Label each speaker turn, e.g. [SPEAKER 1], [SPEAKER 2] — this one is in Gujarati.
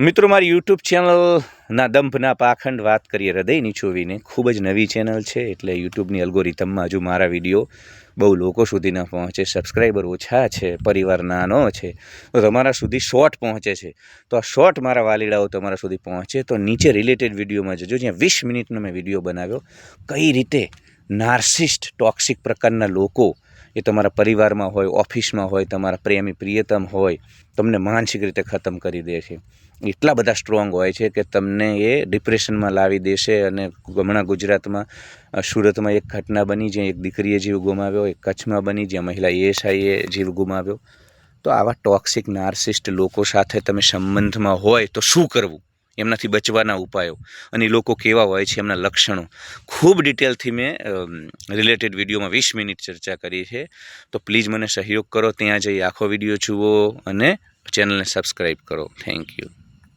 [SPEAKER 1] મિત્રો, મારી યુટ્યુબ ચેનલના દંભના પાખંડ વાત કરીએ, હૃદયની છોવીને. ખૂબ જ નવી ચેનલ છે, એટલે યુટ્યુબની અલ્ગોરિધમમાં હજુ મારા વીડિયો બહુ લોકો સુધી ન પહોંચે. સબસ્ક્રાઈબર ઓછા છે, પરિવાર નાનો છે. તો તમારા સુધી શોર્ટ પહોંચે છે. તો આ શોર્ટ મારા વાલીડાઓ તમારા સુધી પહોંચે, તો નીચે રિલેટેડ વિડીયોમાં જજો. જ્યાં વીસ મિનિટનો મેં વીડિયો બનાવ્યો. કઈ રીતે નાર્સિસ્ટ ટોક્સિક પ્રકારના લોકો એ તમારા પરિવારમાં હોય, ઓફિસમાં હોય, તમારા પ્રેમી પ્રિયતમ હોય, તમને માનસિક રીતે ખતમ કરી દે છે. એટલા બધા સ્ટ્રોંગ હોય છે કે તમને એ ડિપ્રેશનમાં લાવી દેશે અને હમણાં ગુજરાતમાં સુરતમાં એક ઘટના બની જ્યાં એક દીકરીએ જીવ ગુમાવ્યો, એક કચ્છમાં બની જ્યાં મહિલા એએસઆઈએ જીવ ગુમાવ્યો. તો આવા ટોક્સિક નાર્સિસ્ટ લોકો સાથે તમે સંબંધમાં હોય તો શું કરવું? એમનાથી બચવાના ઉપાયો અને લોકો કેવા હોય છે, એમના લક્ષણો. ખૂબ ડિટેલથી મેં રિલેટેડ વિડીયોમાં વીસ મિનિટ ચર્ચા કરી છે. તો પ્લીઝ મને સહયોગ કરો, ત્યાં જઈ આખો વીડિયો જુઓ અને ચેનલને સબસ્ક્રાઈબ કરો. Thank you